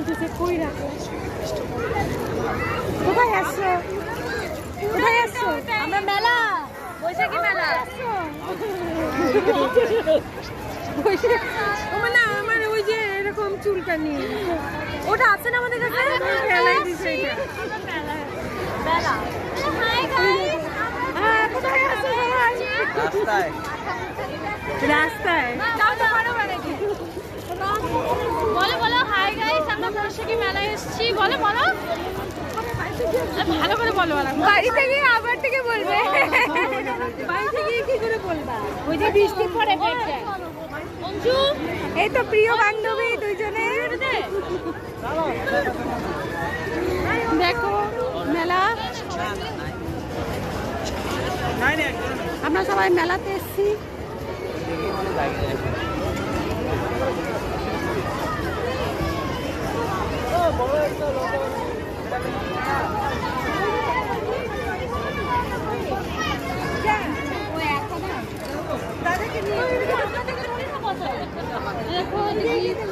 বলতেছে কই রাখো? কোথায় আসছো? কোথায় আসছো? আমরা মেলা বৈশাখী মেলা। আমার না আমার ওই যে এরকম চুলকানি ওটা আছে না আমাদের কাছে? দিছে মেলা। কোথায় রাস্তায় তাও তো পারো মানে কি বলো বলো হাই গাইস আমরা বৈশাখী মেলায় এসেছি বলো বলো। ভালো করে বলো আবার থেকে বলবে। বাড়ি থেকে কি করে বলবা? ওই যে বৃষ্টি পড়ে অঞ্জু? এই তো প্রিয় বান্ধবী দুইজনে। দেখো মেলা। আমরা সবাই মেলাতে এসেছি। দিদি